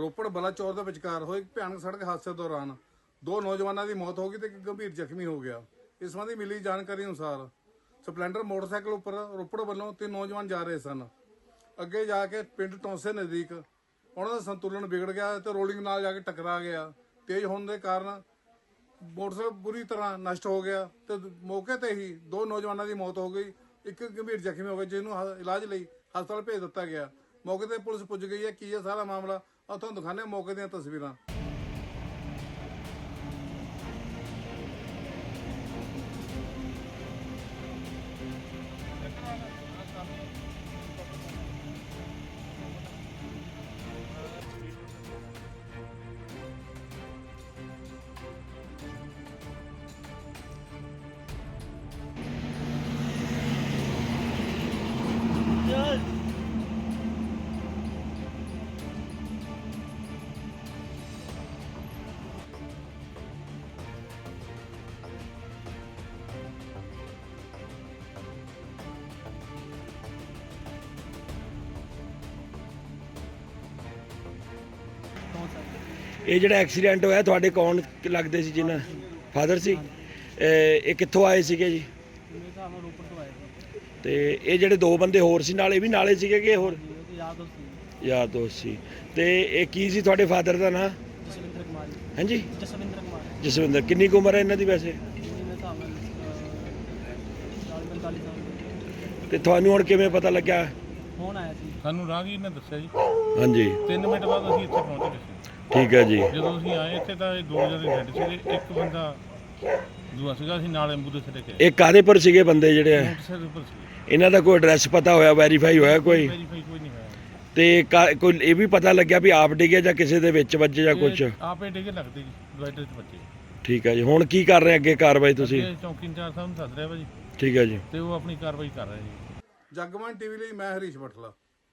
ਰੋਪੜ ਬਲਾਚੌਰ ਦੇ ਵਿਚਕਾਰ ਹੋਏ ਭਿਆਨਕ ਸੜਕ ਹਾਦਸੇ ਦੌਰਾਨ ਦੋ ਨੌਜਵਾਨਾਂ ਦੀ ਮੌਤ ਹੋ ਗਈ ਤੇ ਇੱਕ ਗੰਭੀਰ ਜ਼ਖਮੀ ਹੋ ਗਿਆ। ਇਸ ਸੰਬੰਧੀ ਮਿਲੀ ਜਾਣਕਾਰੀ ਅਨੁਸਾਰ ਸਪਲੈਂਡਰ ਮੋਟਰਸਾਈਕਲ ਉੱਪਰ ਰੋਪੜ ਵੱਲੋਂ ਤਿੰਨ ਨੌਜਵਾਨ ਜਾ ਰਹੇ ਸਨ। ਅੱਗੇ ਜਾ ਕੇ ਪਿੰਡ ਟੌਂਸੇ ਨਜ਼ਦੀਕ ਉਹਨਾਂ ਦਾ ਸੰਤੁਲਨ ਵਿਗੜ ਗਿਆ ਤੇ ਰੋਲਿੰਗ ਨਾਲ ਜਾ ਕੇ ਟਕਰਾ ਗਿਆ। ਤੇਜ਼ ਹੋਣ ਦੇ ਕਾਰਨ ਮੋਟਰਸਾਈਕਲ ਬੁਰੀ ਤਰ੍ਹਾਂ ਨਸ਼ਟ ਹੋ ਗਿਆ ਤੇ ਮੌਕੇ ਤੇ ਹੀ ਦੋ ਨੌਜਵਾਨਾਂ ਦੀ ਮੌਤ ਹੋ ਗਈ। ਇੱਕ ਗੰਭੀਰ ਜ਼ਖਮੀ ਹੋ ਗਿਆ, ਜਿਹਨੂੰ ਇਲਾਜ ਲਈ ਹਸਪਤਾਲ ਭੇਜ ਦਿੱਤਾ ਗਿਆ। ਮੌਕੇ ਤੇ ਪੁਲਿਸ ਪੁੱਜ ਗਈ ਹੈ। ਕੀ ਇਹ ਸਾਰਾ ਮਾਮਲਾ ਆ ਤੁਹਾਨੂੰ ਦਿਖਾਣੇ ਮੌਕੇ ਦੀਆਂ ਤਸਵੀਰਾਂ। ਇਹ ਜਿਹੜਾ ਐਕਸੀਡੈਂਟ ਹੋਇਆ ਤੁਹਾਡੇ ਕੌਣ ਲੱਗਦੇ ਸੀ ਜਿਨ੍ਹਾਂ ਫਾਦਰ ਸੀ? ਇਹ ਇਹ ਕਿੱਥੋਂ ਆਏ ਸੀਗੇ ਜੀ? ਮੇਰੇ ਹਿਸਾਬ ਨਾਲ ਰੋਪੜ ਤੋਂ ਆਏ ਸੀ ਤੇ ਇਹ ਜਿਹੜੇ ਦੋ ਬੰਦੇ ਹੋਰ ਸੀ ਨਾਲ ਇਹ ਵੀ ਨਾਲੇ ਸੀਗੇ ਕਿ ਹੋਰ? ਯਾਦ ਦੋਸਤ ਸੀ। ਤੇ ਇਹ ਕੀ ਸੀ ਤੁਹਾਡੇ ਫਾਦਰ ਦਾ ਨਾਂ? ਜਸਵਿੰਦਰ ਕੁਮਾਰ ਜੀ। ਹਾਂਜੀ? ਜਸਵਿੰਦਰ। ਕੁਮਾਰ ਜਸਵਿੰਦਰ ਕਿੰਨੀ ਕੁ ਉਮਰ ਹੈ ਇਹਨਾਂ ਦੀ ਵੈਸੇ? ਜੀ ਮੇਰੇ ਹਿਸਾਬ ਨਾਲ 40 45 ਸਾਲ ਤੇ ਤੁਹਾਨੂੰ ਹੁਣ ਕਿਵੇਂ ਪਤਾ ਲੱਗਿਆ? ਫੋਨ ਆਇਆ ਸੀ ਸਾਨੂੰ ਰਾਹਗੀਰ ਨੇ ਦੱਸਿਆ ਜੀ। ਹਾਂਜੀ। 3 ਮਿੰਟ ਬਾਅਦ ਅਸੀਂ ਇੱਥੇ ਪਹੁੰਚ ਗਏ ਸੀ। ਠੀਕ ਹੈ ਜੀ। ਜਦੋਂ ਅਸੀਂ ਆਏ ਇੱਥੇ ਤਾਂ ਇਹ ਦੋ ਜਣੇ ਡੈਡ ਸੀਗੇ। ਇੱਕ ਬੰਦਾ ਦੂਆ ਸੀਗਾ ਅਸੀਂ ਨਾਲ ਲੈ ਕੇ ਆਏ ਇਹ ਕਾਦੇ ਪਰ ਸੀਗੇ ਬੰਦੇ ਜਿਹੜੇ ਆ? ਮੋਟਰਸਾਈਕਲ ਉੱਪਰ ਸੀ ਇਹਨਾਂ ਦਾ ਕੋਈ ਐਡਰੈਸ ਪਤਾ ਹੋਇਆ ਵੈਰੀਫਾਈ ਹੋਇਆ ਕੋਈ? ਵੈਰੀਫਾਈ ਕੋਈ ਨਹੀਂ ਹੋਇਆ। ਤੇ ਕਾ- ਕੋਈ ਇਹ ਵੀ ਪਤਾ ਲੱਗਿਆ ਵੀ ਆਪ ਡਿੱਗੇ ਜਾਂ ਕਿਸੇ ਦੇ ਵਿੱਚ ਵੱਜੇ ਜਾਂ ਕੁਝ ਇਹ ਆਪੇ ਡਿੱਗੇ ਲੱਗਦੇ ਜੀ ਡਿਵਾਈਡਰ 'ਚ ਬੱਚੇ ਠੀਕ ਹੈ ਜੀ। ਹੁਣ ਕੀ ਕਰ ਰਹੇ ਅੱਗੇ ਕਾਰਵਾਈ ਤੁਸੀਂ? ਅੱਗੇ ਚੌਂਕੀ ਇੰਚਾਰਜ ਸਾਹਿਬ ਨੂੰ ਸੱਦ ਰਿਹਾ ਵਾ ਜੀ। ਠੀਕ ਹੈ ਜੀ। ਤੇ ਉਹ ਆਪਣੀ ਕਾਰਵਾਈ ਕਰ ਰਹੇ ਜੀ ਜਗਮਨ ਟੀਵੀ ਲਈ ਮੈਂ ਹਰੀਸ਼ ਬਠਲਾ।